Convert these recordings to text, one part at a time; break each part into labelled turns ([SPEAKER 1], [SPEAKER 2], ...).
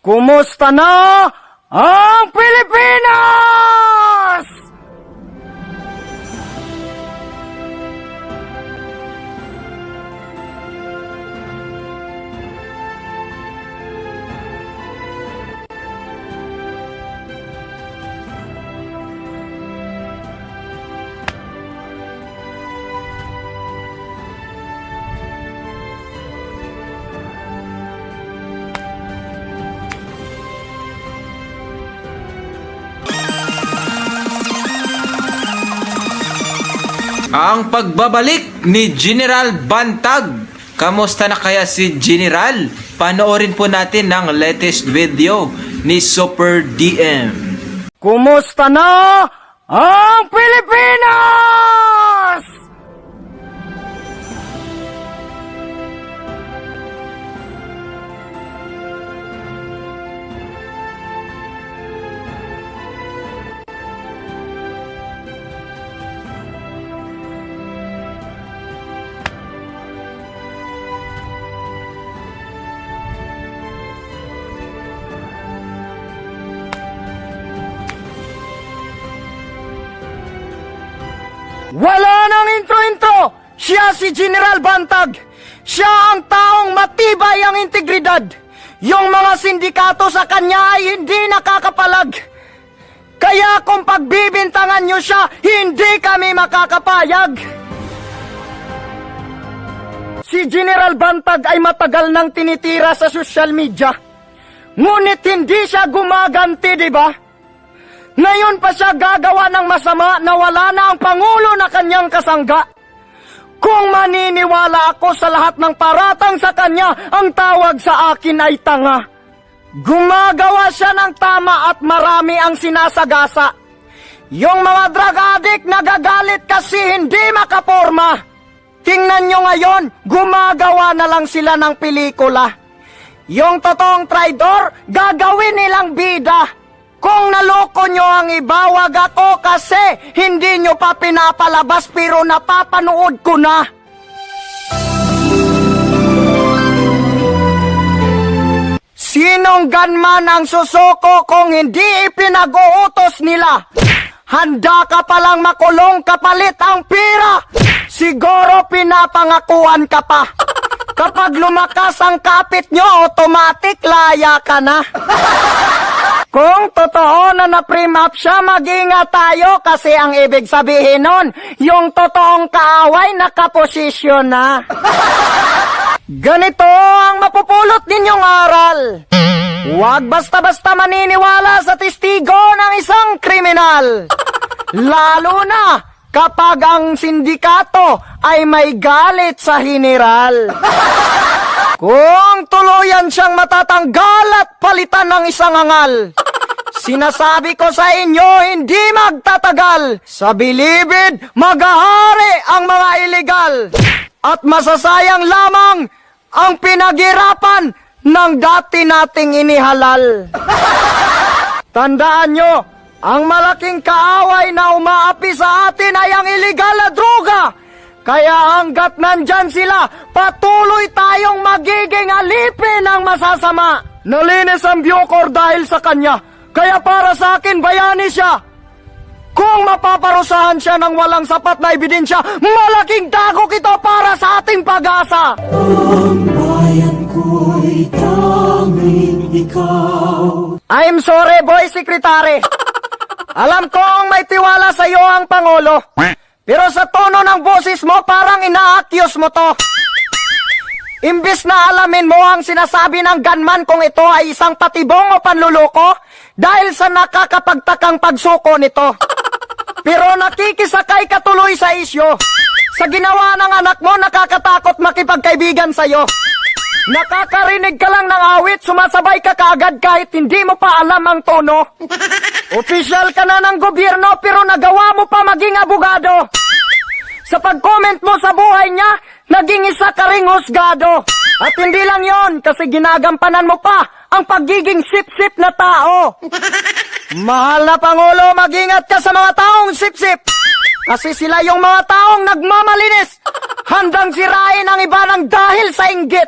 [SPEAKER 1] Kumusta na ang Pilipinas?
[SPEAKER 2] Ang pagbabalik ni General Bantag. Kamusta na kaya si General? Panoorin po natin ang latest video ni Super DM.
[SPEAKER 1] Kumusta na ang Pilipinas? Si General Bantag! Siya ang taong matibay ang integridad! Yung mga sindikato sa kanya ay hindi nakakapalag! Kaya kung pagbibintangan nyo siya, hindi kami makakapayag! Si General Bantag ay matagal nang tinitira sa social media. Ngunit hindi siya gumaganti, di ba? Ngayon pa siya gagawa ng masama na wala na ang Pangulo na kanyang kasangga. Kung maniniwala ako sa lahat ng paratang sa kanya, ang tawag sa akin ay tanga. Gumagawa siya ng tama at marami ang sinasagasa. Yung mga drug addict nagagalit kasi hindi makaporma. Tingnan nyo ngayon, gumagawa na lang sila ng pelikula. Yung totoong traidor, gagawin nilang bida. Kung naloko nyo ang iba, wag ako kasi hindi nyo pa pinapalabas pero napapanood ko na. Sinong ganman ang susuko kung hindi ipinag-uutos nila? Handa ka palang makulong kapalit ang pira. Siguro pinapangakuan ka pa. Kapag lumakas ang kapit nyo, automatic laya ka na. Kung totoo na na-prim up siya, mag-ingat tayo kasi ang ibig sabihin nun, yung totoong kaaway nakaposisyon na. Ganito ang mapupulot ninyong aral. Huwag basta-basta maniniwala sa testigo ng isang kriminal. Lalo na kapag ang sindikato ay may galit sa general. Kung tuluyan siyang matatanggal at palitan ng isang angal. Sinasabi ko sa inyo, hindi magtatagal. Sa bilibid, maghahari ang mga illegal. At masasayang lamang ang pinaghirapan ng dati nating inihalal. Tandaan nyo, ang malaking kaaway na umaapi sa atin ay ang illegal na droga. Kaya hanggat nandyan sila, patuloy tayong magiging alipin ng masasama. Nalinis ang Bucor dahil sa kanya. Kaya para sa akin, bayani siya. Kung mapaparusahan siya ng walang sapat na ebidensya, malaking dagok ito para sa ating pag-asa.
[SPEAKER 3] Ang bayan ko'y tanging ikaw.
[SPEAKER 1] I'm sorry, boy secretary. Alam kong may tiwala sa iyo ang Pangulo. Pero sa tono ng boses mo, parang ina-accuse mo to. Imbis na alamin mo ang sinasabi ng gunman kung ito ay isang patibong o panluloko dahil sa nakakapagtakang pagsuko nito. Pero nakikisakay ka tuloy sa isyo. Sa ginawa ng anak mo, nakakatakot makipagkaibigan sa'yo. Nakakarinig ka lang ng awit, sumasabay ka kaagad kahit hindi mo pa alam ang tono. Opisyal ka na ng gobyerno pero nagawa mo pa maging abogado. Sa pag-comment mo sa buhay niya, naging isa ka ring husgado. At hindi lang yon kasi ginagampanan mo pa ang pagiging sip-sip na tao. Mahal na Pangulo, mag-ingat ka sa mga taong sip-sip. Kasi sila yung mga taong nagmamalinis. Handang sirain ang iba ng dahil sa inggit.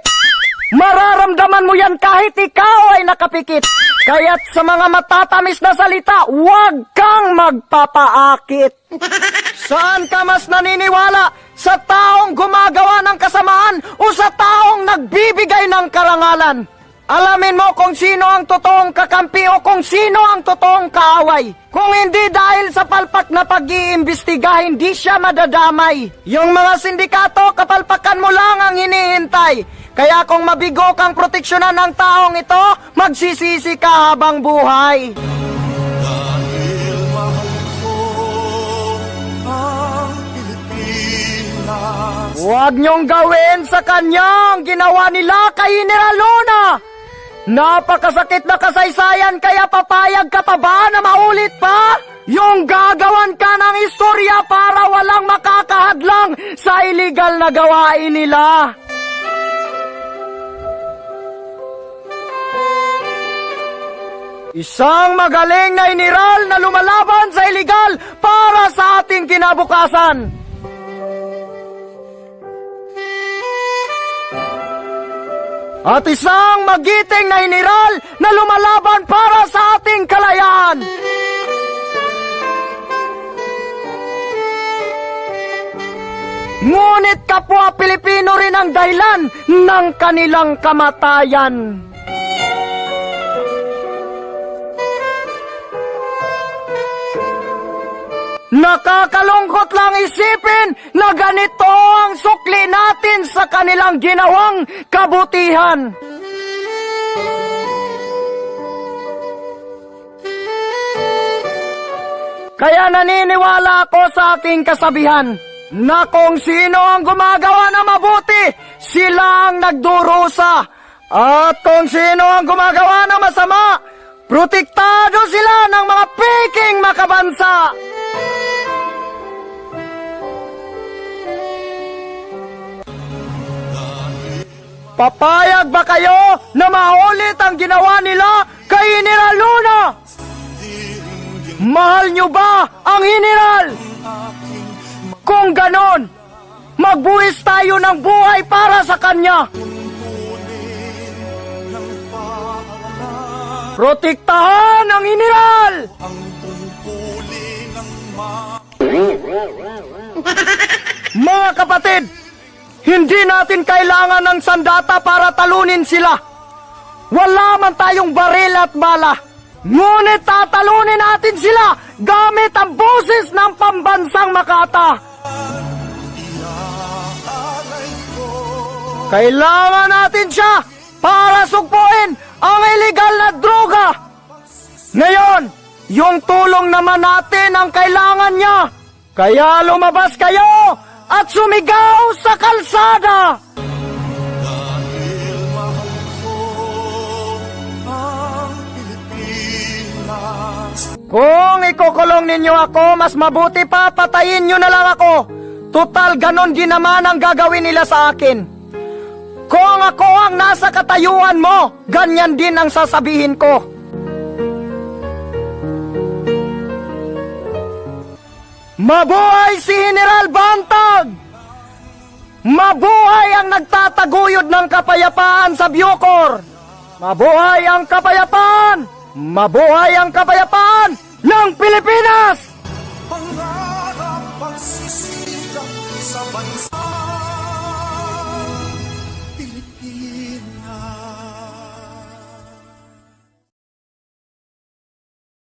[SPEAKER 1] Mararamdaman mo yan kahit ikaw ay nakapikit. Kaya't sa mga matatamis na salita, huwag kang magpapaakit. Saan ka mas naniniwala? Sa taong gumagawa ng kasamaan o sa taong nagbibigay ng karangalan? Alamin mo kung sino ang totoong kakampi o kung sino ang totoong kaaway. Kung hindi dahil sa palpak na pag-iimbestiga, hindi siya madadamay. Yung mga sindikato, kapalpakan mo lang ang hinihintay. Kaya kung mabigo kang proteksyonan ng taong ito, magsisisi ka habang buhay.
[SPEAKER 4] Dahil mahal ko ang Pilipinas
[SPEAKER 1] Huwag niyong gawin sa kanya ang ginawa nila kay General Luna. Napakasakit na kasaysayan kaya papayag ka pa ba na maulit pa? Yung gagawan ka ng istorya para walang makakahadlang sa illegal na gawain nila. Isang magaling na iniral na lumalaban sa illegal para sa ating kinabukasan. At isang magiting na iniral na lumalaban para sa ating kalayaan. Ngunit kapwa Pilipino rin ang dahilan ng kanilang kamatayan. Nakakalungkot lang isipin na ganito ang sukli natin sa kanilang ginawang kabutihan. Kaya naniniwala ako sa aking kasabihan na kung sino ang gumagawa na mabuti, sila ang nagdurusa. At kung sino ang gumagawa na masama, protektado sila ng mga peking makabansa. Papayag ba kayo na maulit ang ginawa nila kay General Luna? Mahal nyo ba ang General? Kung ganon, magbuwis tayo ng buhay para sa kanya. Protektahan ang General!
[SPEAKER 4] Ang tungkulin ng
[SPEAKER 1] Mga kapatid, hindi natin kailangan ng sandata para talunin sila. Wala man tayong baril at bala. Ngunit tatalunin natin sila gamit ang boses ng pambansang Makata. Kailangan natin siya para sugpuin ang illegal na droga. Ngayon, yung tulong naman natin ang kailangan niya. Kaya lumabas kayo at sumigaw sa kalsada.
[SPEAKER 4] Dahil mahal ko ang Pilipinas
[SPEAKER 1] Kung ikukulong ninyo ako, mas mabuti pa patayin nyo na lang ako. Total ganon din naman ang gagawin nila sa akin. Kung ako ang nasa katayuan mo, ganyan din ang sasabihin ko. Mabuhay si General Bantag! Mabuhay ang nagtataguyod ng kapayapaan sa Bucor! Mabuhay ang kapayapaan! Mabuhay ang kapayapaan ng Pilipinas!
[SPEAKER 4] Pangarap pagsisikap sa bansa